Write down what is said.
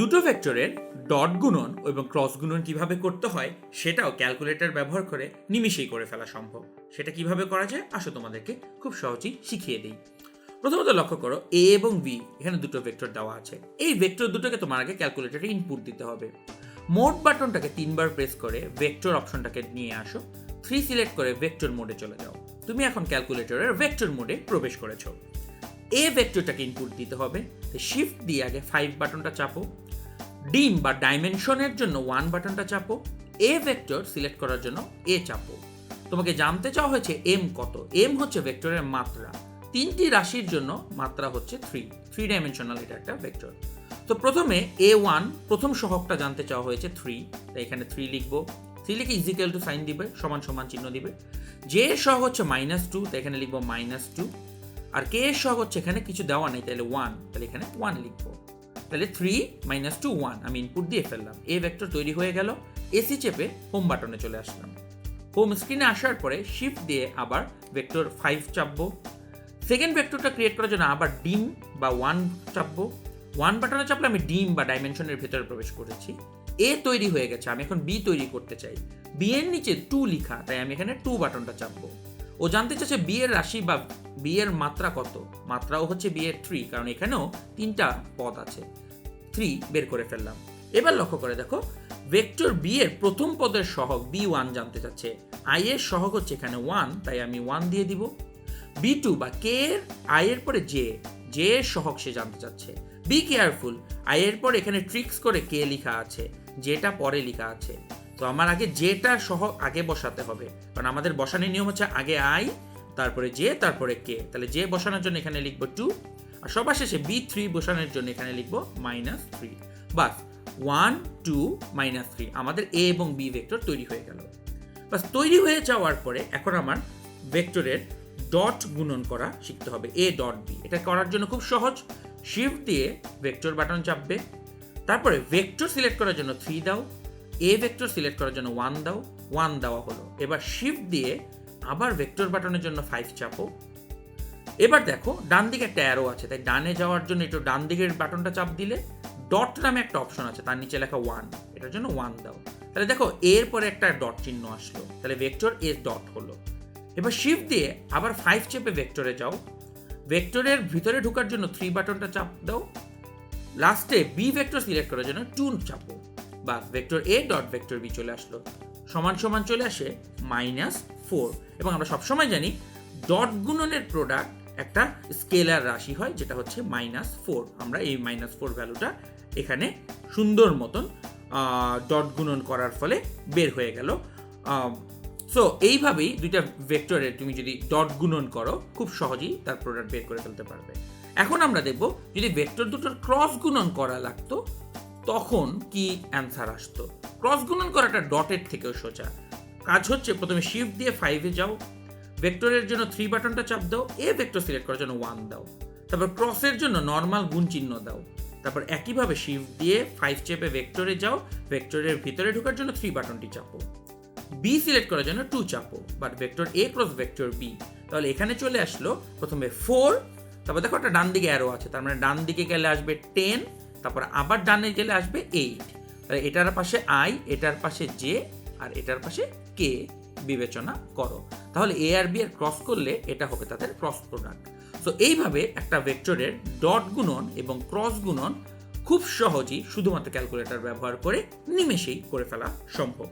দুটো ভেক্টরের ডট গুণন এবং ক্রস গুণন কীভাবে করতে হয় সেটাও ক্যালকুলেটর ব্যবহার করে নিমিশেই করে ফেলা সম্ভব। সেটা কীভাবে করা যায়? আসো তোমাদেরকে খুব সহজেই শিখিয়ে দিই। প্রথমত লক্ষ্য করো এ এবং বি এখানে দুটো ভেক্টর দেওয়া আছে। এই ভেক্টর দুটোকে তোমার আগে ক্যালকুলেটরে ইনপুট দিতে হবে। মোড বাটনটাকে তিনবার প্রেস করে ভেক্টর অপশনটাকে নিয়ে আসো। থ্রি সিলেক্ট করে ভেক্টর মোডে চলে যাও। তুমি এখন ক্যালকুলেটরের ভেক্টর মোডে প্রবেশ করেছ। এ ভেক্টরটাকে ইনপুট দিতে হবে। শিফট দিয়ে আগে ফাইভ বাটনটা চাপো। ডিম বা ডাইমেনশনের জন্য ওয়ান বাটনটা চাপো এ ভেক্টর সিলেক্ট করার জন্য এ চাপো। তোমাকে জানতে চাওয়া হয়েছে এম কত? এম হচ্ছে ভেক্টরের মাত্রা। তিনটি রাশির জন্য মাত্রা হচ্ছে থ্রি থ্রি ডাইমেনশনাল এটা একটা ভেক্টর তো প্রথমে এ ওয়ান প্রথম সহগটা জানতে চাওয়া হয়েছে থ্রি তাই এখানে থ্রি লিখব। থ্রি লিখে ইজিক্যাল টু সাইন দিবে, সমান সমান চিহ্ন দিবে। যে সহগ হচ্ছে মাইনাস টু তাই এখানে লিখব মাইনাস টু আর কে এর সহগ হচ্ছে এখানে কিছু দেওয়া নেই, তাহলে ওয়ান তাহলে এখানে ওয়ান লিখব। তাহলে থ্রি মাইনাস টু ওয়ান আমি ইনপুট দিয়ে ফেললাম। এ ভেক্টর তৈরি হয়ে গেল এসি চেপে হোম বাটনে চলে আসলাম। হোম স্ক্রিনে আসার পরে শিফট দিয়ে আবার ভেক্টর ফাইভ চাপবো। সেকেন্ড ভেক্টরটা ক্রিয়েট করার জন্য আবার ডিম বা ওয়ান চাপবো। ওয়ান বাটনে চাপলে আমি ডিম বা ডাইমেনশনের ভেতরে প্রবেশ করেছি। এ তৈরি হয়ে গেছে, আমি এখন বি তৈরি করতে চাই। বি এর নিচে টু লিখা, তাই আমি এখানে টু বাটনটা চাপবো। ও জানতে চাচ্ছে বি এর রাশি বা বি এর মাত্রা কত? মাত্রাও হচ্ছে বি এর থ্রি কারণ এখানেও তিনটা পদ আছে। থ্রি বের করে ফেললাম। এবার লক্ষ্য করে দেখো ভেক্টর বি এর প্রথম পদের সহগ বি ওয়ান জানতে চাচ্ছে। আই এর সহগ হচ্ছে এখানে ওয়ান তাই আমি ওয়ান দিয়ে দিব। বি টু বা কে এর আই এর পরে জে জে এর সহগ সে জানতে চাচ্ছে। বি কেয়ারফুল আই এর পর এখানে ট্রিক্স করে কে লেখা আছে যেটা পরে লেখা আছে। তো আমার আগে যেটা সহ আগে বসাতে হবে, কারণ আমাদের বসানোর নিয়ম হচ্ছে আগে আই তারপরে জে তারপরে কে। তাহলে জে বসানোর জন্য এখানে লিখব টু আর সবার শেষে বি থ্রি বসানোর জন্য এখানে লিখব মাইনাস থ্রি বাস ওয়ান টু মাইনাস থ্রি আমাদের এ এবং বি ভেক্টর তৈরি হয়ে গেল। বাস, তৈরি হয়ে যাওয়ার পরে এখন আমার ভেক্টরের ডট গুণন করা শিখতে হবে। এ ডট বি এটা করার জন্য খুব সহজ। শিফট দিয়ে ভেক্টর বাটন চাপবে। তারপরে ভেক্টর সিলেক্ট করার জন্য থ্রি দাও। এ ভেক্টর সিলেক্ট করার জন্য ওয়ান দাও। ওয়ান দেওয়া হলো। এবার শিফট দিয়ে আবার ভেক্টর বাটনের জন্য ফাইভ চাপো। এবার দেখো, ডান দিকে একটা অ্যারো আছে, তাই ডানে যাওয়ার জন্য একটু ডান দিকের বাটনটা চাপ দিলে ডট নামে একটা অপশন আছে, তার নিচে লেখা ওয়ান এটার জন্য ওয়ান দাও। তাহলে দেখো, এর পরে একটা ডট চিহ্ন আসলো, তাহলে ভেক্টর এ ডট হলো। এবার শিফট দিয়ে আবার ফাইভ চেপে ভেক্টরে যাও। ভেক্টরের ভিতরে ঢোকার জন্য থ্রি বাটনটা চাপ দাও। লাস্টে বি ভেক্টর সিলেক্ট করার জন্য টু চাপো। বা vector A dot vector B চলে আসলো। সমান সমান চলে আসে মাইনাস ফোর এবং আমরা সবসময় জানি ডট গুণনের প্রোডাক্ট একটা স্কেলার রাশি হয়, যেটা হচ্ছে মাইনাস ফোর আমরা এই মাইনাস ফোর ভ্যালুটা এখানে সুন্দর মতন ডট গুণন করার ফলে বের হয়ে গেল। সো এইভাবেই দুইটা ভেক্টরের তুমি যদি ডট গুণন করো, খুব সহজেই তার প্রোডাক্ট বের করে ফেলতে পারবে। এখন আমরা দেখব, যদি ভেক্টর দুটোর ক্রস গুণন করা লাগতো, তখন কি অ্যান্সার আসতো? ক্রস গুণন করাটা ডটের থেকেও সোজা। কাজ হচ্ছে প্রথমে শিফট দিয়ে ফাইভে যাও। ভেক্টরের জন্য থ্রি বাটনটা চাপ দাও। এ ভেক্টর সিলেক্ট করার জন্য ওয়ান দাও। তারপর ক্রসের জন্য নর্মাল গুণ চিহ্ন দাও। তারপর একইভাবে শিফট দিয়ে ফাইভ চেপে ভেক্টরে যাও। ভেক্টরের ভিতরে ঢোকার জন্য থ্রি বাটনটি চাপো। বি সিলেক্ট করার জন্য টু চাপো। But vector A cross vector B তাহলে এখানে চলে আসলো প্রথমে ফোর তারপর দেখো একটা ডান দিকে অ্যারো আছে। তার মানে ডান দিকে গেলে আসবে টেন তারপর আবার ডানে গেলে আসবে এইট তাহলে এটার পাশে আই এটার পাশে জে আর এটার পাশে কে বিবেচনা করো। তাহলে এ আর বি এর ক্রস করলে এটা হবে তাদের ক্রস প্রোডাক্ট সো এইভাবে একটা ভেক্টরের ডট গুণন এবং ক্রস গুণন খুব সহজেই শুধুমাত্র ক্যালকুলেটর ব্যবহার করে নিমেষেই করে ফেলা সম্ভব।